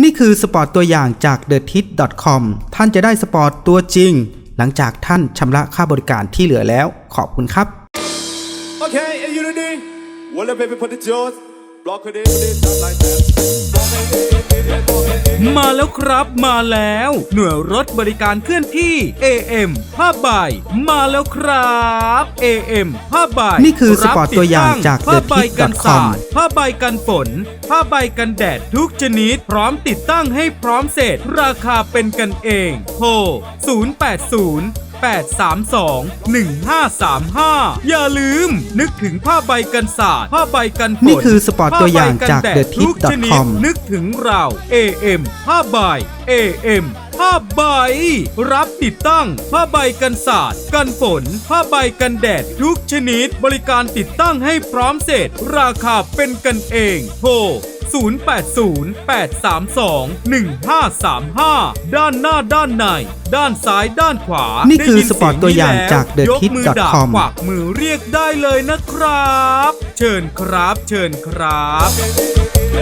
นี่คือสปอร์ตตัวอย่างจาก t h e t i t c o m ท่านจะได้สปอร์ตตัวจริง หลังจากท่านชำระค่าบริการที่เหลือแล้ว ขอบคุณครับ Okay, in unity, what up, baby, put the jaws, block it in, like that, block it in. มาแล้วครับมาแล้ว หน่วยรถบริการเคลื่อนที่ AM ผ้าใบมาแล้วครับ AM ผ้าใบนี่คือสปอร์ตตัวอย่างจากผ้าใบกัน TheTip.com สาดผ้าใบกันฝน ผ้าใบกันแดดทุกชนิด พร้อมติดตั้งให้พร้อมเสร็จ ราคาเป็นกันเองโทร080 832 1535 อย่าลืม นึกถึงผ้าใบกันสาดผ้าใบกันฝนนี่คือสปอร์ตตัวอย่างผ้ใบนจากแดด TheTip.com ทุกชนิดนึกถึงเรา AM ผ้าใบ AM ผ้าใบ รับติดตั้ง ผ้าใบกันสาดกันฝน ผ้าใบกันแดด ทุกชนิด บริการติดตั้งให้พร้อมเสร็จ ราคาเป็นกันเอง โทร 0808321535 ด้านหน้าด้านใน ด้านซ้ายด้านขวา นี่คือได้ยิสปอร์ตตัวอย่างจากเสียงนี้แล้วยกมือด่า TheTip.com กวักมือเรียกได้เลยนะครับ เชิญครับ เชิญครับ Block it in,